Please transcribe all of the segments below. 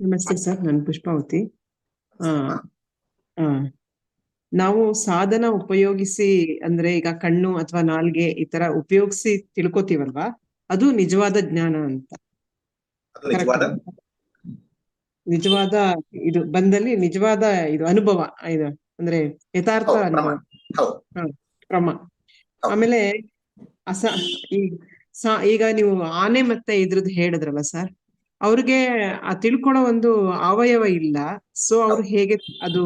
ನಮಸ್ತೆ ಸರ್ ನಾನು ಪುಷ್ಪಾವತಿ ನಾವು ಸಾಧನ ಉಪಯೋಗಿಸಿ ಅಂದ್ರೆ ಈಗ ಕಣ್ಣು ಅಥವಾ ನಾಲ್ಗೆ ಈ ತರ ಉಪಯೋಗಿಸಿ ತಿಳ್ಕೊತೀವಲ್ವಾ? ಅದು ನಿಜವಾದ ಜ್ಞಾನ ಅಂತ. ನಿಜವಾದ? ಇದು ಬಂದಲ್ಲಿ ನಿಜವಾದ ಇದು ಅನುಭವ ಇದು ಅಂದ್ರೆ ಯಥಾರ್ಥ ಅನುಭವ. ಕ್ರಮ. ಆಮೇಲೆ ಅಸ ಈಗ ನೀವು ಆನೆ ಮತ್ತೆ ಇದ್ರದ್ದು ಹೇಳಿದ್ರಲ್ಲ ಸರ್? ಅವ್ರಿಗೆ ಆ ತಿಳ್ಕೊಳ್ಳೋ ಒಂದು ಅವಯವ ಇಲ್ಲ. ಸೊ ಅವ್ರು ಹೇಗೆ ಅದು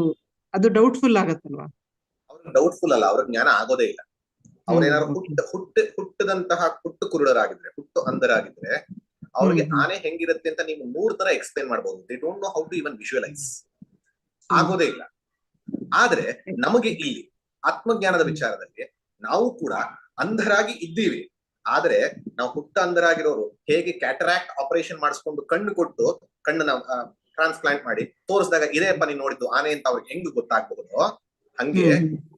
ಅದು ಡೌಟ್ಫುಲ್ ಆಗತ್ತಲ್ವಾ? ಅವ್ರಿಗೆ ಡೌಟ್ಫುಲ್ ಅಲ್ಲ ಅವ್ರಿಗೆ ಜ್ಞಾನ ಆಗೋದೇ ಇಲ್ಲ. ಅವ್ರೇನಾದ್ರು ಹುಟ್ಟ ಹುಟ್ಟ ಹುಟ್ಟದಂತಹ ಹುಟ್ಟು ಕುರುಡರಾಗಿದ್ರೆ ಹುಟ್ಟು ಅಂಧರಾಗಿದ್ರೆ ಅವ್ರಿಗೆ. ಆನೆ ಹೆಂಗಿರುತ್ತೆ ಅಂತ ನೀವು ಮೂರ್ ತರ ಎಕ್ಸ್ಪ್ಲೇನ್ ಮಾಡಬಹುದು they don't know how to even visualise ಆಗೋದೇ ಇಲ್ಲ. ಆದ್ರೆ ನಮಗೆ ಇಲ್ಲಿ ಆತ್ಮಜ್ಞಾನದ ವಿಚಾರದಲ್ಲಿ ನಾವು ಕೂಡ ಅಂಧರಾಗಿ ಇದ್ದೀವಿ. ಆದ್ರೆ ನಾವು ಹುಟ್ಟ ಅಂದರಾಗಿರೋರು ಹೇಗೆ ಕ್ಯಾಟರಾಕ್ಟ್ ಆಪರೇಷನ್ ಮಾಡಿಸ್ಕೊಂಡು ಕಣ್ಣು ಕೊಟ್ಟು ಕಣ್ಣನ್ನ ಟ್ರಾನ್ಸ್ಪ್ಲಾಂಟ್ ಮಾಡಿ ತೋರಿಸಿದಾಗ ಇದೇ ನೀನ್ ನೋಡಿದ್ದು ಆನೆ ಅಂತ ಅವ್ರಿಗೆ ಹೆಂಗ್ ಗೊತ್ತಾಗ್ಬಹುದು ಹಂಗೆ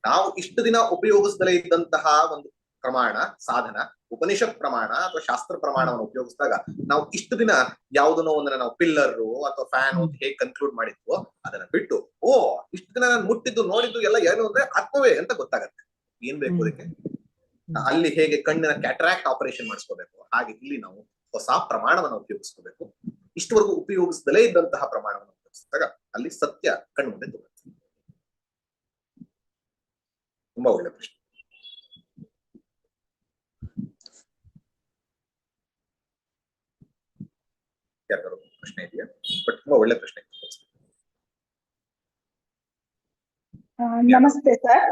ನಾವು ಇಷ್ಟು ದಿನ ಉಪಯೋಗಿಸದಲೇ ಇದ್ದಂತಹ ಒಂದು ಪ್ರಮಾಣ ಸಾಧನ ಉಪನಿಷತ್ ಪ್ರಮಾಣ ಅಥವಾ ಶಾಸ್ತ್ರ ಪ್ರಮಾಣವನ್ನು ಉಪಯೋಗಿಸಿದಾಗ ನಾವು ಇಷ್ಟು ದಿನ ಯಾವುದನ್ನೋ ಒಂದನ್ನ ನಾವು ಪಿಲ್ಲರ್ ಅಥವಾ ಫ್ಯಾನ್ ಅಂತ ಹೇಗೆ ಕನ್ಕ್ಲೂಡ್ ಮಾಡಿದ್ವು ಅದನ್ನ ಬಿಟ್ಟು ಓ ಇಷ್ಟು ದಿನ ನಾನು ಮುಟ್ಟಿದ್ದು ನೋಡಿದ್ದು ಎಲ್ಲ ಏನು ಅಂದ್ರೆ ಆತ್ಮವೇ ಅಂತ ಗೊತ್ತಾಗತ್ತೆ. ಏನ್ ಬೇಕು ಅದಕ್ಕೆ? ಅಲ್ಲಿ ಹೇಗೆ ಕಣ್ಣಿನ ಕ್ಯಾಟ್ರಾಕ್ಟ್ ಆಪರೇಷನ್ ಮಾಡಿಸ್ಕೋಬೇಕು ಹಾಗೆ ಇಲ್ಲಿ ನಾವು ಹೊಸ ಪ್ರಮಾಣವನ್ನು ಉಪಯೋಗಿಸ್ಕೋಬೇಕು. ಇಷ್ಟವರೆಗೂ ಉಪಯೋಗಿಸದಲೇ ಇದ್ದಂತಹ ಪ್ರಮಾಣವನ್ನು ಉಪಯೋಗಿಸಿದಾಗ ಅಲ್ಲಿ ಸತ್ಯ ಕಣ್ಣು ಮುಂದೆ ತೋರುತ್ತೆ. ತುಂಬಾ ಒಳ್ಳೆ ಪ್ರಶ್ನೆ. ಯಾರು ಪ್ರಶ್ನೆ ಇದೆಯಾ? ಬಟ್ ತುಂಬಾ ಒಳ್ಳೆ ಪ್ರಶ್ನೆ. ನಮಸ್ತೆ ಸರ್.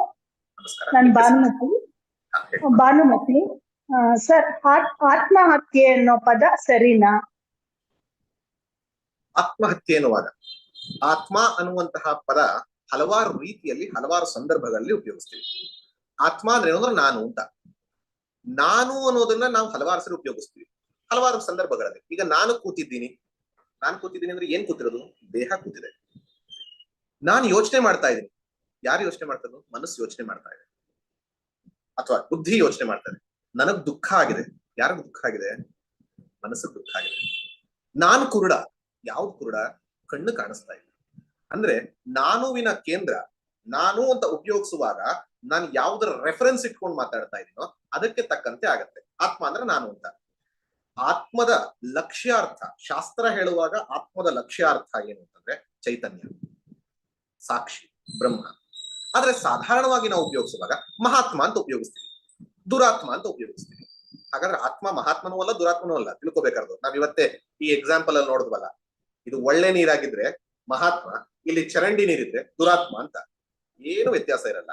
ನಮಸ್ಕಾರ. ನಾನು ಭಾನುಮತಿ. ಭಾನುಮತಿ ಸರ್ ಆತ್ಮಹತ್ಯೆ ಅನ್ನೋ ಪದ ಸರಿನಾ? ಆತ್ಮಹತ್ಯೆ ಎನ್ನುವಾಗ ಆತ್ಮ ಅನ್ನುವಂತಹ ಪದ ಹಲವಾರು ರೀತಿಯಲ್ಲಿ, ಹಲವಾರು ಸಂದರ್ಭಗಳಲ್ಲಿ ಉಪಯೋಗಿಸ್ತೀವಿ. ಆತ್ಮ ಅಂದ್ರೆ ಏನು ಅಂದ್ರೆ ನಾನು ಅಂತ. ನಾನು ಅನ್ನೋದನ್ನ ನಾವು ಹಲವಾರು ಸರಿ ಉಪಯೋಗಿಸ್ತೀವಿ. ಹಲವಾರು ಸಂದರ್ಭಗಳಲ್ಲಿ. ಈಗ ನಾನು ಕೂತಿದ್ದೀನಿ. ನಾನು ಕೂತಿದ್ದೀನಿ ಅಂದ್ರೆ ಏನ್ ಕೂತಿರೋದು? ದೇಹ ಕೂತಿದೆ. ನಾನು ಯೋಚನೆ ಮಾಡ್ತಾ ಇದ್ದೀನಿ. ಯಾರು ಯೋಚನೆ ಮಾಡ್ತಾ ಮನಸ್ಸು ಯೋಚನೆ ಮಾಡ್ತಾ ಇದೆ. ಅಥವಾ ಬುದ್ಧಿ ಯೋಚನೆ ಮಾಡ್ತಾರೆ. ನನಗ್ ದುಃಖ ಆಗಿದೆ. ಯಾರಿಗ್ ದುಃಖ ಆಗಿದೆ? ಮನಸ್ಸಿಗೆ ದುಃಖ ಆಗಿದೆ. ನಾನು ಕುರುಡ. ಯಾವ್ದು ಕುರುಡ? ಕಣ್ಣು ಕಾಣಿಸ್ತಾ ಇಲ್ಲ. ಅಂದ್ರೆ ನಾನುವಿನ ಕೇಂದ್ರ, ನಾನು ಅಂತ ಉಪಯೋಗಿಸುವಾಗ ನಾನು ಯಾವ್ದರ ರೆಫರೆನ್ಸ್ ಇಟ್ಕೊಂಡು ಮಾತಾಡ್ತಾ ಇದೀನೋ ಅದಕ್ಕೆ ತಕ್ಕಂತೆ ಆಗತ್ತೆ. ಆತ್ಮ ಅಂದ್ರೆ ನಾನು ಅಂತ. ಆತ್ಮದ ಲಕ್ಷ್ಯಾರ್ಥ, ಶಾಸ್ತ್ರ ಹೇಳುವಾಗ ಆತ್ಮದ ಲಕ್ಷ್ಯಾರ್ಥ ಏನು ಅಂತಂದ್ರೆ ಚೈತನ್ಯ, ಸಾಕ್ಷಿ, ಬ್ರಹ್ಮ. ಆದ್ರೆ ಸಾಧಾರಣವಾಗಿ ನಾವು ಉಪಯೋಗಿಸುವಾಗ ಮಹಾತ್ಮ ಅಂತ ಉಪಯೋಗಿಸ್ತೀವಿ. ದುರಾತ್ಮ ಅಂತ ಉಪಯೋಗಿಸ್ತೀವಿ. ಹಾಗಾದ್ರೆ ಆತ್ಮ ಮಹಾತ್ಮನೂ ಅಲ್ಲ, ದುರಾತ್ಮನೂ ಅಲ್ಲ. ತಿಳ್ಕೊಬೇಕಾದ್ರು ನಾವ್ ಇವತ್ತೇ ಈ ಎಕ್ಸಾಂಪಲ್ ಅಲ್ಲಿ ನೋಡಿದ್ವಲ್ಲ. ಇದು ಒಳ್ಳೆ ನೀರಾಗಿದ್ರೆ ಮಹಾತ್ಮ, ಇಲ್ಲಿ ಚರಂಡಿ ನೀರಿದ್ರೆ ದುರಾತ್ಮ ಅಂತ. ಏನು ವ್ಯತ್ಯಾಸ ಇರಲ್ಲ.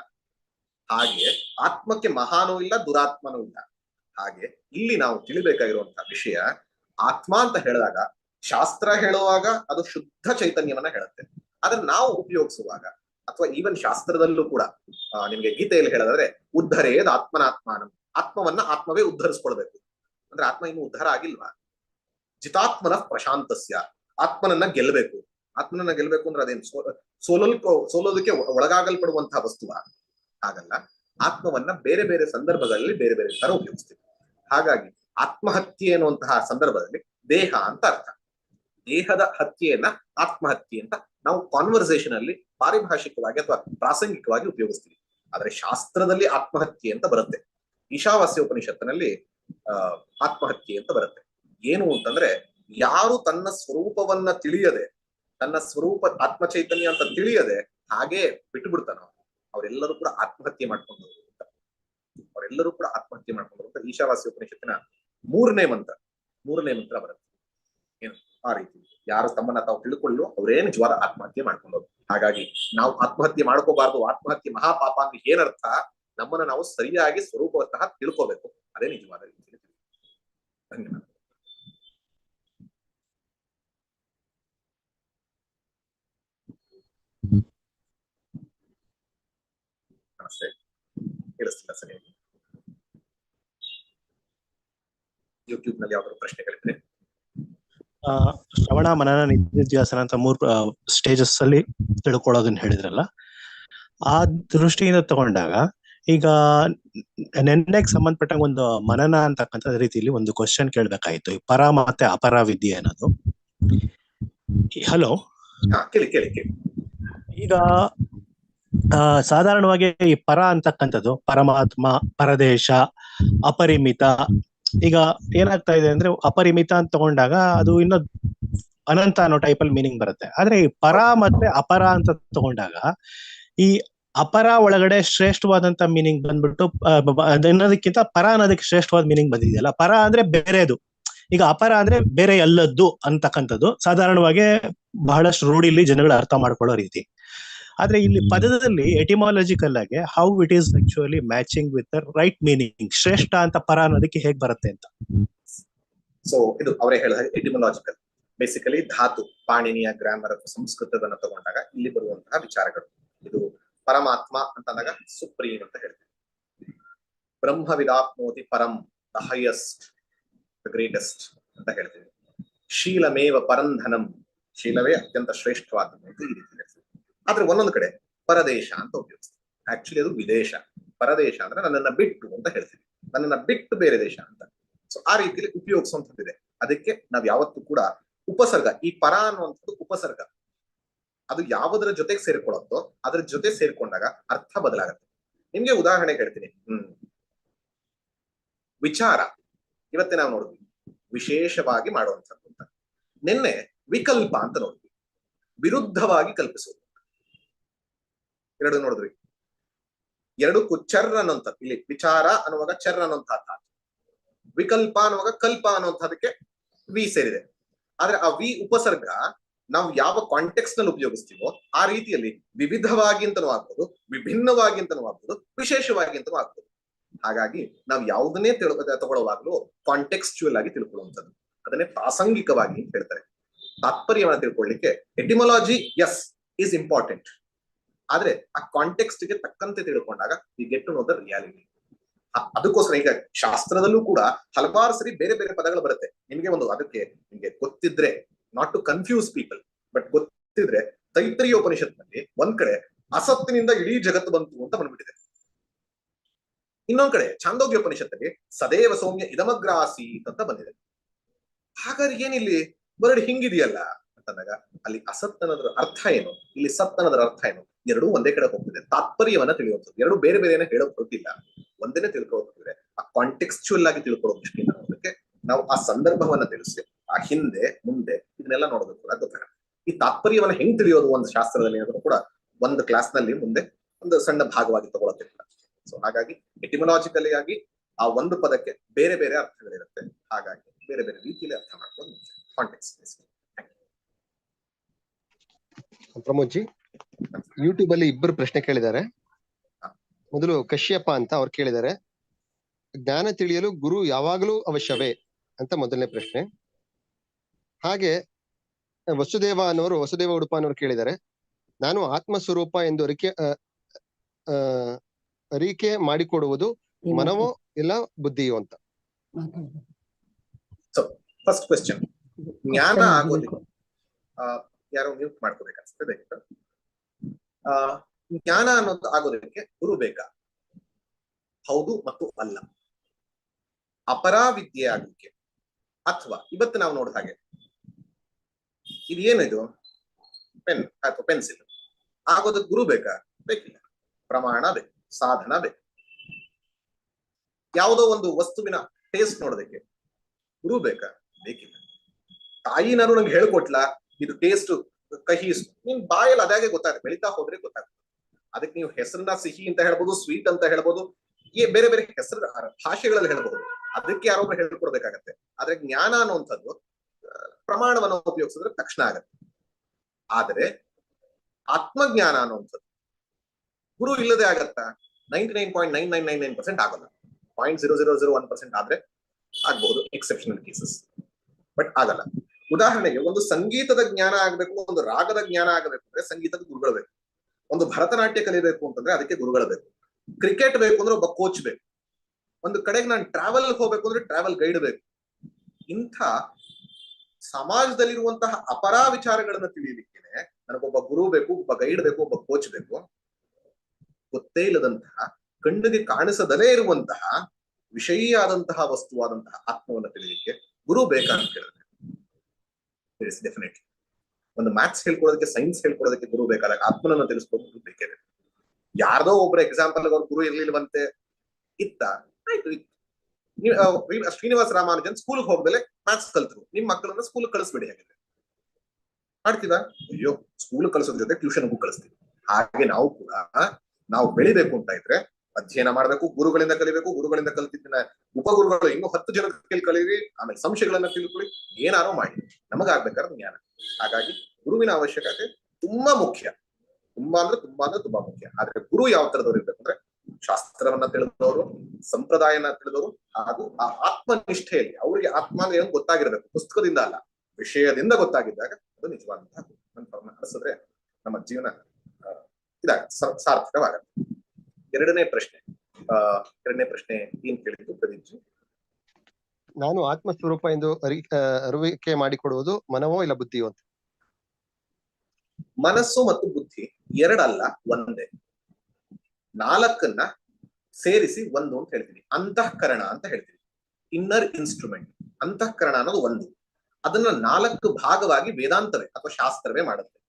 ಹಾಗೆ ಆತ್ಮಕ್ಕೆ ಮಹಾನೂ ಇಲ್ಲ, ದುರಾತ್ಮನೂ ಇಲ್ಲ. ಹಾಗೆ ಇಲ್ಲಿ ನಾವು ತಿಳಿಬೇಕಾಗಿರುವಂತಹ ವಿಷಯ ಆತ್ಮ ಅಂತ ಹೇಳಿದಾಗ ಶಾಸ್ತ್ರ ಹೇಳುವಾಗ ಅದು ಶುದ್ಧ ಚೈತನ್ಯವನ್ನ ಹೇಳುತ್ತೆ. ಆದ್ರೆ ನಾವು ಉಪಯೋಗಿಸುವಾಗ ಅಥವಾ ಈವನ್ ಶಾಸ್ತ್ರದಲ್ಲೂ ಕೂಡ ನಿಮಗೆ ಗೀತೆಯಲ್ಲಿ ಹೇಳೋದಾದ್ರೆ, ಉದ್ಧರೇದ್ ಆತ್ಮನಾತ್ಮಾನಂ. ಆತ್ಮವನ್ನ ಆತ್ಮವೇ ಉದ್ಧರಿಸ್ಕೊಳ್ಬೇಕು. ಅಂದ್ರೆ ಆತ್ಮ ಇನ್ನು ಉದ್ಧಾರ ಆಗಿಲ್ವಾ? ಜಿತಾತ್ಮನ ಪ್ರಶಾಂತಸ್ಯ. ಆತ್ಮನನ್ನ ಗೆಲ್ಲಬೇಕು ಆತ್ಮನನ್ನ ಗೆಲ್ಲಬೇಕು ಅಂದ್ರೆ ಅದೇನು? ಸೋ, ಸೋಲಲ್, ಸೋಲೋದಕ್ಕೆ ಒಳಗಾಗಲ್ಪಡುವಂತಹ ವಸ್ತುವ ಹಾಗಲ್ಲ. ಆತ್ಮವನ್ನ ಬೇರೆ ಬೇರೆ ಸಂದರ್ಭಗಳಲ್ಲಿ ಬೇರೆ ಬೇರೆ ತರ ಉಪಯೋಗಿಸ್ತೀವಿ. ಹಾಗಾಗಿ ಆತ್ಮಹತ್ಯೆ ಅನ್ನುವಂತಹ ಸಂದರ್ಭದಲ್ಲಿ ದೇಹ ಅಂತ ಅರ್ಥ. ದೇಹದ ಹತ್ಯೆಯನ್ನ ಆತ್ಮಹತ್ಯೆ ಅಂತ ನಾವು ಕಾನ್ವರ್ಸೇಷನ್ ಅಲ್ಲಿ ಪಾರಿಭಾಷಿಕವಾಗಿ ಅಥವಾ ಪ್ರಾಸಂಗಿಕವಾಗಿ ಉಪಯೋಗಿಸ್ತೀವಿ. ಆದ್ರೆ ಶಾಸ್ತ್ರದಲ್ಲಿ ಆತ್ಮಹತ್ಯೆ ಅಂತ ಬರುತ್ತೆ. ಈಶಾವಾಸ್ಯ ಉಪನಿಷತ್ತಿನಲ್ಲಿ ಆತ್ಮಹತ್ಯೆ ಅಂತ ಬರುತ್ತೆ. ಏನು ಅಂತಂದ್ರೆ, ಯಾರು ತನ್ನ ಸ್ವರೂಪವನ್ನ ತಿಳಿಯದೆ, ತನ್ನ ಸ್ವರೂಪ ಆತ್ಮ ಚೈತನ್ಯ ಅಂತ ತಿಳಿಯದೆ, ಹಾಗೆ ಬಿಟ್ಟು ಬಿಡ್ತಾನೋ ಅವರೆಲ್ಲರೂ ಕೂಡ ಆತ್ಮಹತ್ಯೆ ಮಾಡ್ಕೊಂಡು ಅಂತ. ಅವರೆಲ್ಲರೂ ಕೂಡ ಆತ್ಮಹತ್ಯೆ ಮಾಡ್ಕೊಂಡು ಅಂತ ಈಶಾವಾಸ್ಯ ಉಪನಿಷತ್ತಿನ ಮೂರನೇ ಮಂತ್ರ. ಮೂರನೇ ಮಂತ್ರ ಬರುತ್ತೆ. ಏನು? ಆ ರೀತಿ. ಯಾರು ತಮ್ಮನ್ನ ತಾವು ತಿಳ್ಕೊಳ್ಳೋ ಅವರೇನು ಜ್ವರ ಆತ್ಮಹತ್ಯೆ ಮಾಡ್ಕೊಂಡೋದು ಹಾಗಾಗಿ ನಾವು ಆತ್ಮಹತ್ಯೆ ಮಾಡ್ಕೋಬಾರ್ದು. ಆತ್ಮಹತ್ಯೆ ಮಹಾಪಾಪ ಅಂದ್ರೆ ಏನರ್ಥ? ನಮ್ಮನ್ನ ನಾವು ಸರಿಯಾಗಿ ಸ್ವರೂಪವತಃ ತಿಳ್ಕೋಬೇಕು. ಅದೇ ನಿಜವಾದ ರೀತಿ ಧನ್ಯವಾದ. ನಮಸ್ತೆ. ಸರಿಯಾಗಿ ಯೂಟ್ಯೂಬ್ನಲ್ಲಿ ಯಾವ್ದಾದ್ರು ಪ್ರಶ್ನೆಗಳಿದ್ರೆ? ಶ್ರವಣ ಮನನ ನಿಧ್ಯಾಸನ ಅಂತ ಮೂರ್ ಸ್ಟೇಜಸ್ ಅಲ್ಲಿ ತಿಳ್ಕೊಳ್ಳೋದನ್ನ ಹೇಳಿದ್ರಲ್ಲ. ಆ ದೃಷ್ಟಿಯಿಂದ ತಗೊಂಡಾಗ ಈಗ ನೆನ್ನೆಗೆ ಸಂಬಂಧಪಟ್ಟಂಗೆ ಒಂದು ಮನನ ಅಂತಕ್ಕಂಥ ರೀತಿಯಲ್ಲಿ ಒಂದು ಕ್ವಶನ್ ಕೇಳ್ಬೇಕಾಯ್ತು. ಈ ಪರ ಮತ್ತೆ ಅಪರ ವಿದ್ಯೆ ಅನ್ನೋದು. ಹಲೋ? ಕೇಳಿ ಕೇಳಿ ಕೇಳಿ. ಈಗ ಸಾಧಾರಣವಾಗಿ ಈ ಪರ ಅಂತಕ್ಕಂಥದ್ದು ಪರಮಾತ್ಮ ಪರದೇಶ ಅಪರಿಮಿತ ಈಗ ಏನಾಗ್ತಾ ಇದೆ ಅಂದ್ರೆ ಅಪರಿಮಿತ ಅಂತ ತಗೊಂಡಾಗ ಅದು ಇನ್ನೂ ಅನಂತ ಅನ್ನೋ ಟೈಪ್ ಅಲ್ಲಿ ಮೀನಿಂಗ್ ಬರುತ್ತೆ. ಆದ್ರೆ ಈ ಪರ ಮತ್ತೆ ಅಪರ ಅಂತ ತಗೊಂಡಾಗ ಈ ಅಪರ ಒಳಗಡೆ ಶ್ರೇಷ್ಠವಾದಂತ ಮೀನಿಂಗ್ ಬಂದ್ಬಿಟ್ಟು ಅನ್ನೋದಕ್ಕಿಂತ ಪರ ಅನ್ನೋದಕ್ಕೆ ಶ್ರೇಷ್ಠವಾದ ಮೀನಿಂಗ್ ಬಂದಿದೆಯಲ್ಲ? ಪರ ಅಂದ್ರೆ ಬೇರೆದು. ಈಗ ಅಪರ ಅಂದ್ರೆ ಬೇರೆ ಎಲ್ಲದ್ದು ಅಂತಕ್ಕಂಥದ್ದು. ಸಾಧಾರಣವಾಗಿ ಬಹಳಷ್ಟು ರೂಢಿಲಿ ಜನಗಳು ಅರ್ಥ ಮಾಡ್ಕೊಳ್ಳೋ ರೀತಿ. ಆದ್ರೆ ಇಲ್ಲಿ ಪದದಲ್ಲಿ ಎಟಿಮಾಲಜಿಕಲ್ ಆಗಿ how it is actually matching with the right meaning ಶ್ರೇಷ್ಠ ಅಂತ ಪರ ಅನ್ನೋದಕ್ಕೆ ಹೇಗ್ ಬರುತ್ತೆ ಅಂತ. ಸೊ ಇದು ಅವರೇ ಹೇಳಿದ ಎಟಿಮಾಲಜಿಕಲ್ ಬೇಸಿಕಲಿ ಧಾತು ಪಾಣಿನಿಯ ಗ್ರಾಮರ್ ಸಂಸ್ಕೃತವನ್ನು ತಗೊಂಡಾಗ ಇಲ್ಲಿ ಬರುವಂತಹ ವಿಚಾರಗಳು. ಇದು ಪರಮಾತ್ಮ ಅಂತಂದಾಗ ಸುಪ್ರೀಂ ಅಂತ ಹೇಳ್ತೀವಿ. ಬ್ರಹ್ಮವಿದಾಪ್ನೋತಿ ಪರಂ ದ ಹೈಯೆಸ್ಟ್ ದ ಗ್ರೇಟೆಸ್ಟ್ ಅಂತ ಹೇಳ್ತೀವಿ. ಶೀಲಮೇವ ಪರಂಧನಂ ಶೀಲವೇ ಅತ್ಯಂತ ಶ್ರೇಷ್ಠವಾದ ಅಂತ ಈ ರೀತಿ ಆದ್ರೆ ಒಂದೊಂದು ಕಡೆ ಪರದೇಶ ಅಂತ ಉಪಯೋಗಿಸ್ತೀವಿ ಆಕ್ಚುಲಿ ಅದು ವಿದೇಶ. ಪರದೇಶ ಅಂದ್ರೆ ನನ್ನನ್ನ ಬಿಟ್ಟು ಅಂತ ಹೇಳ್ತೀವಿ ನನ್ನನ್ನ ಬಿಟ್ಟು ಬೇರೆ ದೇಶ ಅಂತ. ಸೊ ಆ ರೀತಿಯಲ್ಲಿ ಉಪಯೋಗಿಸುವಂತದ್ದಿದೆ ಅದಕ್ಕೆ ನಾವ್ ಯಾವತ್ತೂ ಕೂಡ ಉಪಸರ್ಗ, ಈ ಪರ ಅನ್ನುವಂಥದ್ದು ಉಪಸರ್ಗ. ಅದು ಯಾವುದರ ಜೊತೆಗೆ ಸೇರ್ಕೊಳತ್ತೋ ಅದ್ರ ಜೊತೆ ಸೇರ್ಕೊಂಡಾಗ ಅರ್ಥ ಬದಲಾಗತ್ತೆ. ನಿಮ್ಗೆ ಉದಾಹರಣೆ ಹೇಳ್ತೀನಿ. ಹ್ಮ್. ವಿಚಾರ. ಇವತ್ತೇ ನಾವು ನೋಡಿದ್ವಿ. ವಿಶೇಷವಾಗಿ ಮಾಡುವಂಥದ್ದು ಅಂತ. ನಿನ್ನೆ ವಿಕಲ್ಪ ಅಂತ ನೋಡಿದ್ವಿ. ವಿರುದ್ಧವಾಗಿ ಕಲ್ಪಿಸುವುದು ಎರಡು ನೋಡಿದ್ರಿ. ಎರಡಕ್ಕೂ ಚರ್ರ ಅನ್ನುವಂಥದ್ದು ಇಲ್ಲಿ ವಿಚಾರ ಅನ್ನುವಾಗ ಚರ್ ಅನ್ನುವಂತಹ ವಿಕಲ್ಪ ಅನ್ನುವಾಗ ಕಲ್ಪ ಅನ್ನುವಂಥದಕ್ಕೆ ವಿ ಸೇರಿದೆ. ಆದ್ರೆ ಆ ವಿ ಉಪಸರ್ಗ ನಾವು ಯಾವ ಕಾಂಟೆಕ್ಸ್ನಲ್ಲಿ ಉಪಯೋಗಿಸ್ತೀವೋ ಆ ರೀತಿಯಲ್ಲಿ ವಿವಿಧವಾಗಿ ಅಂತನೂ ಆಗ್ಬೋದು, ವಿಭಿನ್ನವಾಗಿ ಅಂತನೂ ಆಗ್ಬೋದು, ವಿಶೇಷವಾಗಿ ಅಂತನೂ ಆಗ್ಬೋದು. ಹಾಗಾಗಿ ನಾವು ಯಾವುದನ್ನೇ ತಿಳ್ ತಗೊಳ್ಳುವಾಗಲೂ ಕಾಂಟೆಕ್ಸ್ಚುಯಲ್ ಆಗಿ ತಿಳ್ಕೊಳ್ಳುವಂಥದ್ದು. ಅದನ್ನೇ ಪ್ರಾಸಂಗಿಕವಾಗಿ ಹೇಳ್ತಾರೆ. ತಾತ್ಪರ್ಯವನ್ನು ತಿಳ್ಕೊಳ್ಳಿಕ್ಕೆ ಎಟಿಮೊಲಾಜಿ ಎಸ್ ಈಸ್ ಇಂಪಾರ್ಟೆಂಟ್ ಆದ್ರೆ ಆ ಕಾಂಟೆಕ್ಸ್ಟ್ಗೆ ತಕ್ಕಂತೆ ತಿಳ್ಕೊಂಡಾಗ ಈ get to know the reality ಅದಕ್ಕೋಸ್ಕರ ಈಗ ಶಾಸ್ತ್ರದಲ್ಲೂ ಕೂಡ ಹಲವಾರು ಸರಿ ಬೇರೆ ಬೇರೆ ಪದಗಳು ಬರುತ್ತೆ. ನಿಮಗೆ ಒಂದು ಅದಕ್ಕೆ ನಿಮಗೆ ಗೊತ್ತಿದ್ರೆ not to confuse people but ಗೊತ್ತಿದ್ರೆ ತೈತ್ರಿಯ ಉಪನಿಷತ್ನಲ್ಲಿ ಒಂದ್ ಕಡೆ ಅಸತ್ತಿನಿಂದ ಇಡೀ ಜಗತ್ತು ಬಂತು ಅಂತ ಬಂದ್ಬಿಟ್ಟಿದೆ. ಇನ್ನೊಂದ್ ಕಡೆ ಚಾಂದೋಗ್ಯ ಉಪನಿಷತ್ತಲ್ಲಿ ಸದೇವ ಸೌಮ್ಯ ಇದಮಗ್ರಾಸೀತ್ ಅಂತ ಬಂದಿದೆ. ಹಾಗಾದ್ರೆ ಏನಿಲ್ಲಿ? ಬರಡ್ ಹಿಂಗಿದೆಯಲ್ಲ? ಅಂತಂದಾಗ ಅಲ್ಲಿ ಅಸತ್ ಅರ್ಥ ಏನು? ಇಲ್ಲಿ ಸತ್ ಅರ್ಥ ಏನು? ಎರಡೂ ಒಂದೇ ಕಡೆ ಹೋಗ್ತಿದೆ. ತಾತ್ಪರ್ಯವನ್ನ ತಿಳಿಯುವಂಥದ್ದು ಎರಡು ಬೇರೆ ಬೇರೆ ಹೇಳೋಕ್ ಹೊರಟಿಲ್ಲ ಒಂದೇನೆ ತಿಳ್ಕೊಳ್ಳೋದ್ರೆ ಆ ಕಾಂಟೆಕ್ಸ್ಚುಯಲ್ ಆಗಿ ತಿಳ್ಕೊಳ್ಳೋ ದೃಷ್ಟಿಯಿಂದ ನೋಡೋದಕ್ಕೆ ನಾವು ಆ ಸಂದರ್ಭವನ್ನ ತಿಳಿಸಿ, ಆ ಹಿಂದೆ, ಮುಂದೆ ಇದನ್ನೆಲ್ಲ ನೋಡೋದು ಕೂಡ ಈ ತಾತ್ಪರ್ಯವನ್ನ ಹೆಂಗ್ ತಿಳಿಯೋದು ಒಂದು ಶಾಸ್ತ್ರದಲ್ಲಿ ಅನ್ನೋದು ಕೂಡ ಒಂದು ಕ್ಲಾಸ್ನಲ್ಲಿ ಮುಂದೆ ಒಂದು ಸಣ್ಣ ಭಾಗವಾಗಿ ತಗೊಳತ್ತಿಲ್ಲ ಸೊ ಹಾಗಾಗಿ ಎಟಿಮಲಾಜಿಕಲಿ ಆಗಿ ಆ ಒಂದು ಪದಕ್ಕೆ ಬೇರೆ ಬೇರೆ ಅರ್ಥಗಳಿರುತ್ತೆ. ಹಾಗಾಗಿ ಬೇರೆ ಬೇರೆ ರೀತಿಯಲ್ಲಿ ಅರ್ಥ ಮಾಡ್ಕೊಂಡು ಕಾಂಟೆಕ್ಸ್ ಪ್ರಮೋದ್ ಯೂಟ್ಯೂಬ್ ಅಲ್ಲಿ ಇಬ್ಬರು ಪ್ರಶ್ನೆ ಕೇಳಿದ್ದಾರೆ. ಮೊದಲು ಕಶ್ಯಪ ಅಂತ ಅವ್ರು ಕೇಳಿದ್ದಾರೆ. ಜ್ಞಾನ ತಿಳಿಯಲು ಗುರು ಯಾವಾಗಲೂ ಅವಶ್ಯವೇ ಅಂತ ಮೊದಲನೇ ಪ್ರಶ್ನೆ. ಹಾಗೆ ವಸುದೇವ ಅನ್ನೋರು ವಸುದೇವ ಉಡುಪ ಅನ್ನೋರು ಕೇಳಿದ್ದಾರೆ. ನಾನು ಆತ್ಮ ಸ್ವರೂಪ ಎಂದು ಅರಿಕೆ ಅರಿಕೆ ಮಾಡಿಕೊಡುವುದು ಮನವೋ ಇಲ್ಲ ಬುದ್ಧಿಯೋ ಅಂತ. ಫಸ್ಟ್ ಕ್ವೆಶ್ಚನ್ ಜ್ಞಾನ ಆಗೋದಿಲ್ಲ. ಆ, ಯಾರೋ ಮ್ಯೂಟ್ ಮಾಡ್ಕೋಬೇಕು ಆ ಜ್ಞಾನ ಅನ್ನೋದು ಆಗೋದಕ್ಕೆ ಗುರು ಬೇಕಾ ಹೌದು ಮತ್ತು ಅಲ್ಲ. ಅಪರಾವಿದ್ಯೆ ಆಗಲಿಕ್ಕೆ ಅಥವಾ ಇವತ್ತು ನಾವು ನೋಡಿದ ಹಾಗೆ ಇದು ಏನಿದು ಪೆನ್ ಅಥವಾ ಪೆನ್ಸಿಲ್. ಆಗೋದಕ್ಕೆ ಗುರು ಬೇಕಾ ಬೇಕಿಲ್ಲ. ಪ್ರಮಾಣ ಬೇಕು, ಸಾಧನ ಬೇಕು. ಯಾವುದೋ ಒಂದು ವಸ್ತುವಿನ ಟೇಸ್ಟ್ ನೋಡೋದಕ್ಕೆ ಗುರು ಬೇಕಾ ಬೇಕಿಲ್ಲ. ತಾಯಿನಾರು ನಂಗೆ ಹೇಳ್ಕೊಟ್ಲಾ, ಇದು ಟೇಸ್ಟ್ ಕಹಿ ನಿಮ್ ಬಾಯಲ್ಲಿ ಅದಾಗೆ ಗೊತ್ತಾಗುತ್ತೆ, ಬೆಳಿತಾ ಹೋದ್ರೆ ಗೊತ್ತಾಗುತ್ತೆ. ಅದಕ್ಕೆ ನೀವು ಹೆಸರನ್ನ ಸಿಹಿ ಅಂತ ಹೇಳ್ಬೋದು, ಸ್ವೀಟ್ ಅಂತ ಹೇಳ್ಬೋದು, ಈ ಬೇರೆ ಬೇರೆ ಹೆಸರು ಭಾಷೆಗಳಲ್ಲಿ ಹೇಳ್ಬಹುದು ಅದಕ್ಕೆ ಯಾರೊಬ್ರು ಹೇಳ್ಕೊಡ್ಬೇಕಾಗತ್ತೆ. ಆದ್ರೆ ಜ್ಞಾನ ಅನ್ನುವಂಥದ್ದು ಪ್ರಮಾಣವನ್ನು ಉಪಯೋಗಿಸಿದ್ರೆ ತಕ್ಷಣ ಆಗತ್ತೆ. ಆದರೆ ಆತ್ಮಜ್ಞಾನ ಅನ್ನುವಂಥದ್ದು, ಗುರು ಇಲ್ಲದೆ ಆಗತ್ತಾ ninety nine point nine nine nine nine percent ಆಗಲ್ಲ. Point zero zero zero one percent ಆದ್ರೆ ಆಗ್ಬಹುದು ಎಕ್ಸೆಪ್ಷನಲ್ ಕೇಸಸ್ ಬಟ್ ಆಗಲ್ಲ. ಉದಾಹರಣೆಗೆ ಒಂದು ಸಂಗೀತದ ಜ್ಞಾನ ಆಗಬೇಕು, ಒಂದು ರಾಗದ ಜ್ಞಾನ ಆಗಬೇಕು ಅಂದ್ರೆ ಸಂಗೀತದ ಗುರುಗಳು ಬೇಕು. ಒಂದು ಭರತನಾಟ್ಯ ಕಲಿಬೇಕು ಅಂತಂದ್ರೆ ಅದಕ್ಕೆ ಗುರುಗಳು ಬೇಕು. ಕ್ರಿಕೆಟ್ ಬೇಕು ಅಂದ್ರೆ ಒಬ್ಬ ಕೋಚ್ ಬೇಕು. ಒಂದು ಕಡೆಗೆ ನಾನು ಟ್ರಾವೆಲ್ ಹೋಗ್ಬೇಕು ಅಂದ್ರೆ ಟ್ರಾವೆಲ್ ಗೈಡ್ ಬೇಕು. ಇಂಥ ಸಮಾಜದಲ್ಲಿರುವಂತಹ ಅಪರಾ ವಿಚಾರಗಳನ್ನ ತಿಳಿಯಲಿಕ್ಕೆ ನನಗೊಬ್ಬ ಗುರು ಬೇಕು, ಒಬ್ಬ ಗೈಡ್ ಬೇಕು, ಒಬ್ಬ ಕೋಚ್ ಬೇಕು. ಗೊತ್ತೇ ಇಲ್ಲದಂತಹ, ಕಣ್ಣಿಗೆ ಕಾಣಿಸದಲೇ ಇರುವಂತಹ ವಿಷಯಿಯಾದಂತಹ ವಸ್ತುವಾದಂತಹ ಆತ್ಮವನ್ನು ತಿಳಿಯಲಿಕ್ಕೆ ಗುರು ಬೇಕಾ ಅಂತ ಡೆಫಿನೆಟ್ಲಿ ಒಂದು ಮ್ಯಾಥ್ಸ್ ಹೇಳ್ಕೊಡೋದಕ್ಕೆ ಸೈನ್ಸ್ ಹೇಳ್ಕೊಡೋದಕ್ಕೆ ಗುರು ಬೇಕಾದಾಗ ಆತ್ಮನನ್ನು ತಿಳಿಸ್ಕೊಂಡು ಬೇಕೇ ಬೇಕು. ಯಾರ್ದೋ ಒಬ್ರು ಎಕ್ಸಾಂಪಲ್ ಅವ್ರ ಗುರು ಇರ್ಲಿಲ್ವಂತೆ, ಇತ್ತ? ಆಯ್ತು ಶ್ರೀನಿವಾಸ ರಾಮಾನುಜನ್ ಸ್ಕೂಲ್ಗೆ ಹೋಗ್ಮೇಲೆ ಮ್ಯಾಥ್ಸ್ ಕಲ್ತರು. ನಿಮ್ ಮಕ್ಕಳನ್ನ ಸ್ಕೂಲ್ ಕಳಿಸ್ಬೇಡಿ ಹಾಗಿದ್ರೆ. ಮಾಡ್ತೀವ ಅಯ್ಯೋ ಸ್ಕೂಲ್ ಕಳಿಸೋದ್ರ ಜೊತೆ ಟ್ಯೂಷನ್ಗೂ ಕಳಿಸ್ತೀವಿ ಹಾಗೆ ನಾವು ಕೂಡ, ನಾವು ಬೆಳಿಬೇಕು ಅಂತ ಇದ್ರೆ, ಅಧ್ಯಯನ ಮಾಡ್ಬೇಕು, ಗುರುಗಳಿಂದ ಕಲಿಬೇಕು, ಗುರುಗಳಿಂದ ಕಲಿತಿದ್ದ ಉಪಗುರುಗಳು ಇನ್ನೂ ಹತ್ತು ಜನ ಕಲಿಯಿರಿ ಆಮೇಲೆ ಸಂಶಯಗಳನ್ನ ತಿಳ್ಕೊಳ್ಳಿ ಏನಾರೋ ಮಾಡಿ. ನಮಗಾಗ್ಬೇಕಾದ್ರೆ ಜ್ಞಾನ. ಹಾಗಾಗಿ ಗುರುವಿನ ಅವಶ್ಯಕತೆ ತುಂಬಾ ಮುಖ್ಯ. ತುಂಬಾ ಅಂದ್ರೆ ತುಂಬಾ ಅಂದ್ರೆ ತುಂಬಾ ಮುಖ್ಯ. ಆದ್ರೆ ಗುರು ಯಾವ ತರದವ್ರು ಇರ್ಬೇಕಂದ್ರೆ ಶಾಸ್ತ್ರವನ್ನ ತಿಳಿದವರು ಸಂಪ್ರದಾಯನ ತಿಳಿದವರು ಹಾಗೂ ಆ ಆತ್ಮನಿಷ್ಠೆಯಲ್ಲಿ ಅವರಿಗೆ ಆತ್ಮ ಅಂದ್ರೆ ಏನು ಗೊತ್ತಾಗಿರ್ಬೇಕು. ಪುಸ್ತಕದಿಂದ ಅಲ್ಲ ವಿಷಯದಿಂದ ಗೊತ್ತಾಗಿದ್ದಾಗ ಅದು ನಿಜವಾದಂತಹ ಗುರು. ಅಂತ ಅನಿಸಿದ್ರೆ ನಮ್ಮ ಜೀವನ ಆ, ಇದಾಗ ಸಾರ್ಥಕವಾಗತ್ತೆ. ಎರಡನೇ ಪ್ರಶ್ನೆ ಆ ಎರಡನೇ ಪ್ರಶ್ನೆ ಏನ್ ಕೇಳಿದ್ದು ಪ್ರದೀಪ್ ಜಿ ನಾನು ಆತ್ಮ ಸ್ವರೂಪ ಎಂದು ಅರಿ ಅರಿವಿಕೆ ಮಾಡಿಕೊಡುವುದು ಮನವೋ ಇಲ್ಲ ಬುದ್ಧಿಯೋ ಅಂತ? ಮನಸ್ಸು ಮತ್ತು ಬುದ್ಧಿ ಎರಡಲ್ಲ, ಒಂದೇ. ನಾಲ್ಕನ್ನ ಸೇರಿಸಿ ಒಂದು ಅಂತ ಹೇಳ್ತೀನಿ. ಅಂತಃಕರಣ ಅಂತ ಹೇಳ್ತೀನಿ. ಇನ್ನರ್ ಇನ್ಸ್ಟ್ರೂಮೆಂಟ್ ಅಂತಃಕರಣ ಅನ್ನೋದು ಒಂದು. ಅದನ್ನ ನಾಲ್ಕು ಭಾಗವಾಗಿ ವೇದಾಂತವೇ ಅಥವಾ ಶಾಸ್ತ್ರವೇ ಮಾಡುತ್ತೆ.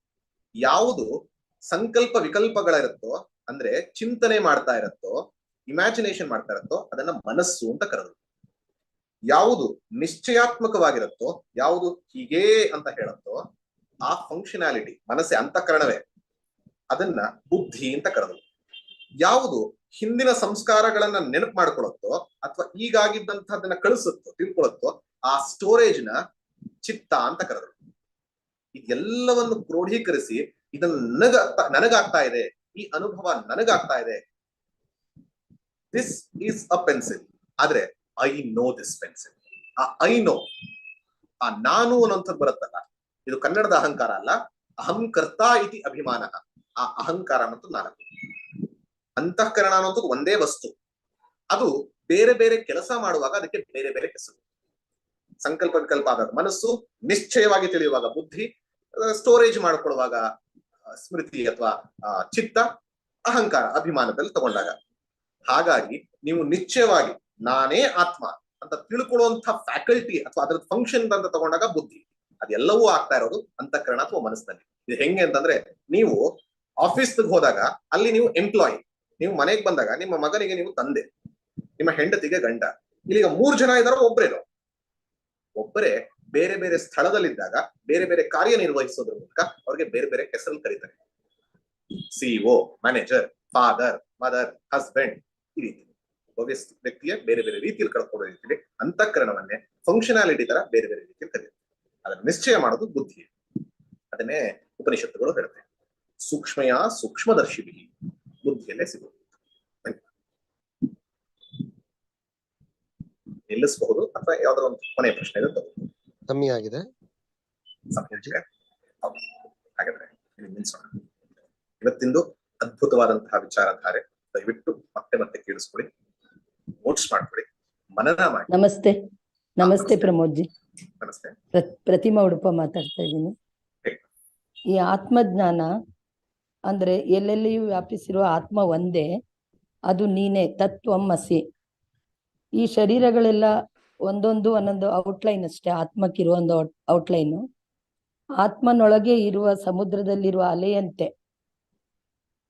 ಯಾವುದು ಸಂಕಲ್ಪ ವಿಕಲ್ಪಗಳಿರುತ್ತೋ, ಅಂದ್ರೆ ಚಿಂತನೆ ಮಾಡ್ತಾ ಇರುತ್ತೋ ಇಮ್ಯಾಜಿನೇಷನ್ ಮಾಡ್ತಾ ಇರುತ್ತೋ, ಅದನ್ನ ಮನಸ್ಸು ಅಂತ ಕರೆದು ಯಾವುದು ನಿಶ್ಚಯಾತ್ಮಕವಾಗಿರುತ್ತೋ, ಯಾವುದು ಹೀಗೇ ಅಂತ ಹೇಳುತ್ತೋ, ಆ ಫಂಕ್ಷನಾಲಿಟಿ ಮನಸ್ಸೆ ಅಂತಃಕರಣವೇ, ಅದನ್ನ ಬುದ್ಧಿ ಅಂತ ಕರೆದು. ಯಾವುದು ಹಿಂದಿನ ಸಂಸ್ಕಾರಗಳನ್ನ ನೆನಪು ಮಾಡ್ಕೊಳತ್ತೋ ಅಥವಾ ಈಗಾಗಿದ್ದಂತಹದನ್ನ ಕಳಿಸುತ್ತೋ ತಿಳ್ಕೊಳತ್ತೋ ಆ ಸ್ಟೋರೇಜ್ನ ಚಿತ್ತ ಅಂತ ಕರೆದರು. ಇದೆಲ್ಲವನ್ನು ಕ್ರೋಢೀಕರಿಸಿ ಇದನ್ನ ನನಗ ನನಗಾಗ್ತಾ ಇದೆ, ಈ ಅನುಭವ ನನಗಾಗ್ತಾ ಇದೆ. ದಿಸ್ ಈಸ್ ಅ ಪೆನ್ಸಿಲ್ ಆದ್ರೆ ಐ ನೋ ದಿಸ್ ಪೆನ್ಸಿಲ್ ಆ ಐ ನೋ ಆ ನಾನು ಅನ್ನೋಂಥದ್ದು ಬರುತ್ತಲ್ಲ, ಇದು ಕನ್ನಡದ ಅಹಂಕಾರ ಅಲ್ಲ, ಅಹಂಕರ್ತ ಇತಿ ಅಭಿಮಾನ, ಆ ಅಹಂಕಾರ ಅನ್ನೋದು ನಾನು ಅಂತಃಕರಣ ಅನ್ನೋದು ಒಂದೇ ವಸ್ತು. ಅದು ಬೇರೆ ಬೇರೆ ಕೆಲಸ ಮಾಡುವಾಗ ಅದಕ್ಕೆ ಬೇರೆ ಬೇರೆ ಹೆಸರು. ಸಂಕಲ್ಪ ವಿಕಲ್ಪ ಆದಾಗ ಮನಸ್ಸು ನಿಶ್ಚಯವಾಗಿ ತಿಳಿಯುವಾಗ ಬುದ್ಧಿ ಸ್ಟೋರೇಜ್ ಮಾಡಿಕೊಳ್ಳುವಾಗ ಸ್ಮೃತಿ ಅಥವಾ ಚಿತ್ತ, ಅಹಂಕಾರ, ಅಭಿಮಾನದಲ್ಲಿ ತಗೊಂಡಾಗ. ಹಾಗಾಗಿ ನೀವು ನಿಶ್ಚಯವಾಗಿ ನಾನೇ ಆತ್ಮ ಅಂತ ತಿಳ್ಕೊಳ್ಳುವಂತ ಫ್ಯಾಕಲ್ಟಿ ಅಥವಾ ಅದ್ರ ಫಂಕ್ಷನ್ ಅಂತ ತಗೊಂಡಾಗ ಬುದ್ಧಿ. ಅದೆಲ್ಲವೂ ಆಗ್ತಾ ಇರೋದು ಅಂತಃಕರಣ ಅಥವಾ ಮನಸ್ಸಿನಲ್ಲಿ. ಇದು ಹೆಂಗೆ ಅಂತಂದ್ರೆ ನೀವು ಆಫೀಸ್ ಹೋದಾಗ ಅಲ್ಲಿ ನೀವು ಎಂಪ್ಲಾಯಿ ನೀವು ಮನೆಗೆ ಬಂದಾಗ ನಿಮ್ಮ ಮಗನಿಗೆ ನೀವು ತಂದೆ. ನಿಮ್ಮ ಹೆಂಡತಿಗೆ ಗಂಡ. ಇಲ್ಲಿಗ ಮೂರ್ ಜನ ಇದಾರೋ ಒಬ್ಬರೇನೋ ಒಬ್ಬರೇ ಬೇರೆ ಬೇರೆ ಸ್ಥಳದಲ್ಲಿದ್ದಾಗ ಬೇರೆ ಬೇರೆ ಕಾರ್ಯನಿರ್ವಹಿಸೋದ್ರ ಮೂಲಕ ಅವ್ರಿಗೆ ಬೇರೆ ಬೇರೆ ಹೆಸರಲ್ಲಿ ಕರೀತಾರೆ. CEO manager father mother husband ಈ ರೀತಿ. ವ್ಯಕ್ತಿ- ವ್ಯಕ್ತಿಯ ಬೇರೆ ಬೇರೆ ರೀತಿಯಲ್ಲಿ ಕಳ್ಕೊಳ್ಳೋ ರೀತಿಯಲ್ಲಿ ಅಂತಃಕರಣವನ್ನೇ ಫಂಕ್ಷನಾಲಿಟಿ ತರ ಬೇರೆ ಬೇರೆ ರೀತಿಯಲ್ಲಿ ಕರೀತಾರೆ ಅದನ್ನು ನಿಶ್ಚಯ ಮಾಡೋದು ಬುದ್ಧಿ. ಅದನ್ನೇ ಉಪನಿಷತ್ತುಗಳು ಹೇಳುತ್ತೆ. ಸೂಕ್ಷ್ಮಯ ಸೂಕ್ಷ್ಮದರ್ಶಿವಿ ಬುದ್ಧಿಯಲ್ಲೇ ಸಿಗುತ್ತೆ ನಿಲ್ಲಿಸಬಹುದು ಅಥವಾ ಯಾವ್ದಾರ ಒಂದು ಕೊನೆಯ ಪ್ರಶ್ನೆ ಇದೆ. ಕಮ್ಮಿ ಆಗಿದೆ. ಹಾಗಾದ್ರೆ ಇವತ್ತಿಂದು ಅದ್ಭುತವಾದಂತಹ ವಿಚಾರಧಾರೆ. ದಯವಿಟ್ಟು ಮತ್ತೆ ಮತ್ತೆ ಕೇಳಿಸ್ಕೊಳ್ಳಿ. ನೋಟ್ಸ್ ಮಾಡ್ಕೊಳ್ಳಿ. ಮನನ ಮಾಡಿ. ನಮಸ್ತೆ. ನಮಸ್ತೆ ಪ್ರಮೋದ್ ಜಿ ನಮಸ್ತೆ. ಪ್ರ- ಪ್ರತಿಮಾ ಉಡುಪ ಮಾತಾಡ್ತಾ ಇದ್ದೀನಿ. ಈ ಆತ್ಮಜ್ಞಾನ ಅಂದ್ರೆ ಎಲ್ಲೆಲ್ಲಿಯೂ ವ್ಯಾಪಿಸಿರುವ ಆತ್ಮ ಒಂದೇ ಅದು ನೀನೇ ತತ್ವಮಸಿ ಈ ಶರೀರಗಳೆಲ್ಲ ಒಂದೊಂದು ಒಂದೊಂದು ಔಟ್ಲೈನ್ ಅಷ್ಟೇ ಆತ್ಮಕ್ಕಿರುವ ಒಂದು ಔಟ್ಲೈನು. ಆತ್ಮನೊಳಗೆ ಇರುವ ಸಮುದ್ರದಲ್ಲಿರುವ ಅಲೆಯಂತೆ.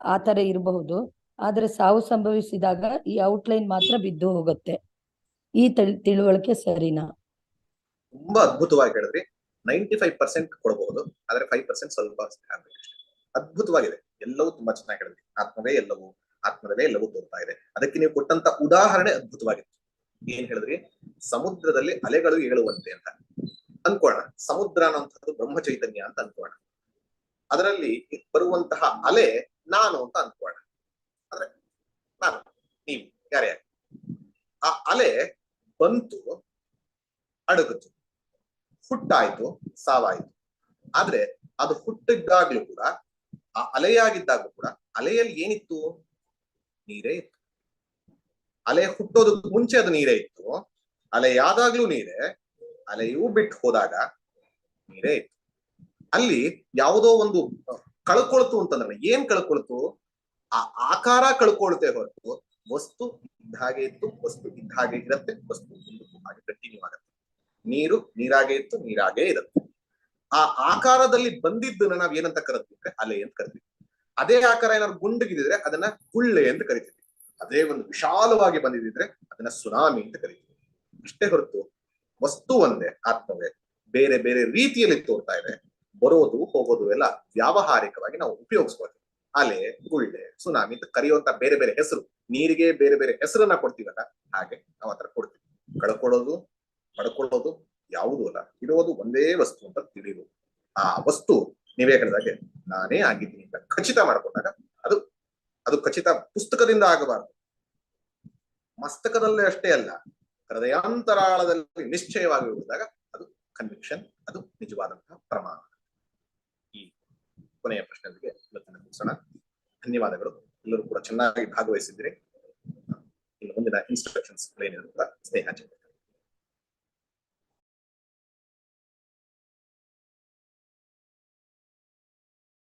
ಆ ಥರ ಇರಬಹುದು. ಆದ್ರೆ ಸಾವು ಸಂಭವಿಸಿದಾಗ ಈ ಔಟ್ಲೈನ್ ಮಾತ್ರ ಬಿದ್ದು ಹೋಗುತ್ತೆ. ಈ ತಿಳ್- ತಿಳುವಳಿಕೆ ಸರಿನಾ? ತುಂಬಾ ಅದ್ಭುತವಾಗಿ ಹೇಳಿದ್ರಿ. ನೈಂಟಿ ಫೈವ್ ಪರ್ಸೆಂಟ್ ಕೊಡಬಹುದು ಆದ್ರೆ ಫೈವ್ ಪರ್ಸೆಂಟ್ ಸ್ವಲ್ಪ ಅದ್ಭುತವಾಗಿದೆ. ಎಲ್ಲವೂ ತುಂಬಾ ಚೆನ್ನಾಗಿ ಹೇಳಿದ್ರಿ. ಆತ್ಮವೇ ಎಲ್ಲವೂ ಆತ್ಮದವೇ ಎಲ್ಲವೂ ತೋರ್ತಾ ಇದೆ. ಅದಕ್ಕೆ ನೀವು ಕೊಟ್ಟಂತ ಉದಾಹರಣೆ ಅದ್ಭುತವಾಗಿತ್ತು ಏನ್ ಹೇಳಿದ್ರಿ? ಸಮುದ್ರದಲ್ಲಿ ಅಲೆಗಳು ಏಳುವಂತೆ ಅಂತ. ಅನ್ಕೋಣ. ಸಮುದ್ರ ಅನ್ನೋಂಥದ್ದು ಬ್ರಹ್ಮ ಚೈತನ್ಯ ಅಂತ ಅನ್ಕೋಣ. ಅದರಲ್ಲಿ ಬರುವಂತಹ ಅಲೆ ನಾನು ಅಂತ ಅನ್ಕೋಣ. ಅಂದ್ರೆ ನಾನು, ನೀವು, ಯಾರೇ. ಆ ಅಲೆ ಬಂತು ಅಡಗಿತು ಹುಟ್ಟಾಯ್ತು, ಸಾವಾಯ್ತು. ಆದ್ರೆ ಅದು ಹುಟ್ಟಿದ್ದಾಗ್ಲೂ ಕೂಡ, ಆ ಅಲೆಯಾಗಿದ್ದಾಗ್ಲೂ ಕೂಡ, ಅಲೆಯಲ್ಲಿ ಏನಿತ್ತು? ನೀರೇ ಇತ್ತು. ಅಲೆ ಹುಟ್ಟೋದಕ್ಕೆ ಮುಂಚೆ ಅದು ನೀರೇ ಇತ್ತು. ಅಲೆಯಾದಾಗ್ಲೂ ನೀರೇ, ಅಲೆಯೂ ಬಿಟ್ಟು ಹೋದಾಗ ನೀರೇ ಇತ್ತು. ಅಲ್ಲಿ ಯಾವುದೋ ಒಂದು, ಕಳ್ಕೊಳ್ತು ಅಂತಂದ್ರೆ, ಏನ್ ಕಳ್ಕೊಳ್ತು? ಆ ಆಕಾರ ಕಳ್ಕೊಳ್ತೆ ಹೊರತು ವಸ್ತು ಇದ್ದ ಹಾಗೆ ಇತ್ತು, ವಸ್ತು ಇದ್ದ ಹಾಗೆ ಇರುತ್ತೆ, ವಸ್ತು ಮುಂದಕ್ಕೂ ಹಾಗೆ ಕಂಟಿನ್ಯೂ ಆಗುತ್ತೆ. ನೀರು ನೀರಾಗೆ ಇತ್ತು, ನೀರಾಗೆ ಇರುತ್ತೆ. ಆ ಆಕಾರದಲ್ಲಿ ಬಂದಿದ್ದನ್ನ ನಾವ್ ಏನಂತ ಕರಿತೀವಿ ಅಂದ್ರೆ ಅಲೆ ಅಂತ ಕರಿತೀವಿ ಅದೇ ಆಕಾರ ಏನಾದ್ರು ಗುಂಡಗಿದ್ರೆ ಅದನ್ನ ಕುಳ್ಳೆ ಅಂತ ಕರಿತೀವಿ. ಅದೇ ಒಂದು ವಿಶಾಲವಾಗಿ ಬಂದಿದ್ರೆ ಅದನ್ನ ಸುನಾಮಿ ಅಂತ ಕರಿತೀವಿ. ಅಷ್ಟೇ ಹೊರತು ವಸ್ತು ಒಂದೇ, ಆತ್ಮವೇ. ಬೇರೆ ಬೇರೆ ರೀತಿಯಲ್ಲಿ ತೋರ್ತಾ ಇದೆ. ಬರೋದು, ಹೋಗೋದು ಎಲ್ಲ ವ್ಯಾವಹಾರಿಕವಾಗಿ ನಾವು ಉಪಯೋಗಿಸ್ಕೊಳ್ತೀವಿ. ಅಲೆ ಗುಳ್ಳೆ ಸುನಾಮಿ ಅಂತ ಕರೆಯುವಂತ ಬೇರೆ ಬೇರೆ ಹೆಸರು. ನೀರಿಗೆ ಬೇರೆ ಬೇರೆ ಹೆಸರನ್ನ ಕೊಡ್ತೀವಲ್ಲ, ಹಾಗೆ ನಾವ್ ಆತರ ಕೊಡ್ತೀವಿ. ಕಳ್ಕೊಳ್ಳೋದು, ಪಡ್ಕೊಳ್ಳೋದು ಯಾವುದೂ ಅಲ್ಲ. ಇರೋದು ಒಂದೇ ವಸ್ತು ಅಂತ ತಿಳಿಯುವುದು ಆ ವಸ್ತು ನೀವೇ ಹೇಳಿದಾಗೆ ನಾನೇ ಆಗಿದ್ದೀನಿ ಅಂತ ಖಚಿತ ಮಾಡ್ಕೊಂಡಾಗ ಅದು ಅದು ಖಚಿತ ಪುಸ್ತಕದಿಂದ ಆಗಬಾರದು. ಮಸ್ತಕದಲ್ಲೇ ಅಷ್ಟೇ ಅಲ್ಲ, ಹೃದಯಾಂತರಾಳದಲ್ಲಿ ನಿಶ್ಚಯವಾಗಿ ಉಳಿದಾಗ ಅದು ಕನ್ವಿಕ್ಷನ್ ಅದು ನಿಜವಾದಂತಹ ಪ್ರಮಾಣ. ಕೊನೆಯ ಪ್ರಶ್ನೆಗಳಿಗೆ ಇವತ್ತಿನ ಮುಗಿಸೋಣ. ಧನ್ಯವಾದಗಳು. ಎಲ್ಲರೂ ಕೂಡ ಚೆನ್ನಾಗಿ ಭಾಗವಹಿಸಿದ್ದೀರಿ. ಇನ್ನು ಮುಂದಿನ ಇನ್ಸ್ಟ್ರಕ್ಷನ್ಸ್ ಏನಿರುತ್ತ ಸ್ನೇಹ